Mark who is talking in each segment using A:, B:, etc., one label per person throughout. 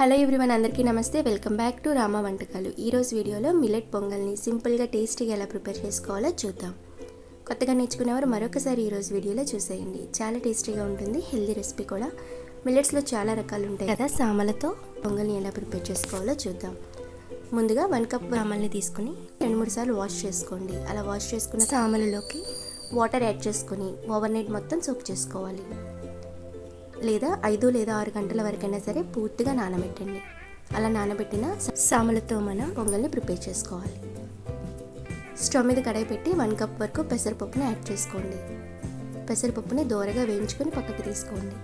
A: Hello everyone అందరికీ నమస్తే. Welcome back to Rama వంటకాలు. ఈరోజు వీడియోలో మిల్లెట్ పొంగల్ని సింపుల్గా టేస్టీగా ఎలా ప్రిపేర్ చేసుకోవాలో చూద్దాం. కొత్తగా నేర్చుకునేవారు మరొకసారి ఈరోజు వీడియోలో చూసేయండి. చాలా టేస్టీగా ఉంటుంది హెల్దీ రెసిపీ కూడా. మిల్లెట్స్లో చాలా రకాలు ఉంటాయి కదా సామలతో పొంగల్ని ఎలా ప్రిపేర్ చేసుకోవాలో చూద్దాం. ముందుగా వన్ కప్ సామల్ని తీసుకుని రెండు మూడు సార్లు వాష్ చేసుకోండి. అలా వాష్ చేసుకున్న సామలలోకి వాటర్ యాడ్ చేసుకొని ఓవర్ నైట్ మొత్తం సోక్ చేసుకోవాలి. లేదా ఐదు లేదా ఆరు గంటల వరకైనా సరే పూర్తిగా నానబెట్టండి. అలా నానబెట్టిన సామలతో మనం పొంగల్ని ప్రిపేర్ చేసుకోవాలి. స్టవ్ మీద కడాయి పెట్టి వన్ కప్ వరకు పెసరపప్పుని యాడ్ చేసుకోండి. పెసరపప్పుని దోరగా వేయించుకొని పక్కకి తీసుకోండి.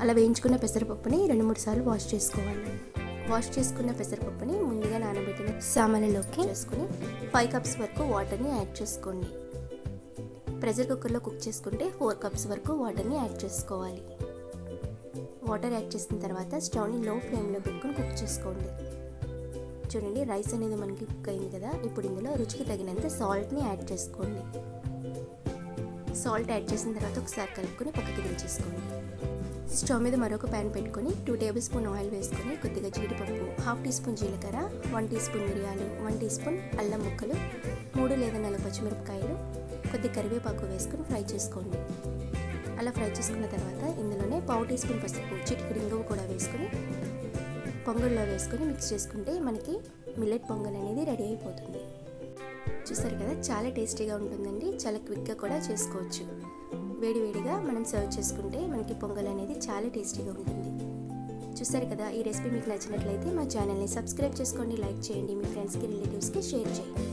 A: అలా వేయించుకున్న పెసరపప్పుని రెండు మూడు సార్లు వాష్ చేసుకోవాలి. వాష్ చేసుకున్న పెసరపప్పుని ముందుగా నానబెట్టిన సామాన్లలోకి చేసుకుని ఫైవ్ కప్స్ వరకు వాటర్ని యాడ్ చేసుకోండి. ప్రెషర్ కుక్కర్లో కుక్ చేసుకుంటే ఫోర్ కప్స్ వరకు వాటర్ని యాడ్ చేసుకోవాలి. వాటర్ యాడ్ చేసిన తర్వాత స్టవ్ని లో ఫ్లేమ్లో పెట్టుకుని కుక్ చేసుకోండి. చూడండి రైస్ అనేది మనకి కుక్ అయింది కదా. ఇప్పుడు ఇందులో రుచికి తగినంత సాల్ట్ని యాడ్ చేసుకోండి. సాల్ట్ యాడ్ చేసిన తర్వాత ఒకసారి కలుపుకొని పక్కకి దించేసుకోండి. స్టవ్ మీద మరొక ప్యాన్ పెట్టుకొని టూ టేబుల్ స్పూన్ ఆయిల్ వేసుకొని కొద్దిగా జీడిపప్పు హాఫ్ టీ స్పూన్ జీలకర్ర వన్ టీ స్పూన్ మిరియాలు వన్ టీ స్పూన్ అల్లం ముక్కలు మూడు లేదా నాలుగు పచ్చిమిరపకాయలు కొద్ది కరివేపాకు వేసుకొని ఫ్రై చేసుకోండి. అలా ఫ్రై చేసుకున్న తర్వాత ఇందులోనే పావు టీ స్పూన్ పసుపు చిటికెడు ఇంగువ కూడా వేసుకొని పొంగల్లో వేసుకొని మిక్స్ చేసుకుంటే మనకి మిల్లెట్ పొంగల్ అనేది రెడీ అయిపోతుంది. చూసారు కదా చాలా టేస్టీగా ఉంటుందండి. చాలా క్విక్గా కూడా చేసుకోవచ్చు. వేడివేడిగా మనం సర్వ్ చేసుకుంటే మనకి పొంగల్ అనేది చాలా టేస్టీగా ఉంటుంది. చూసారు కదా ఈ రెసిపీ మీకు నచ్చినట్లయితే మా ఛానల్ని సబ్స్క్రైబ్ చేసుకోండి లైక్ చేయండి మీ ఫ్రెండ్స్కి రిలేటివ్స్కి షేర్ చేయండి.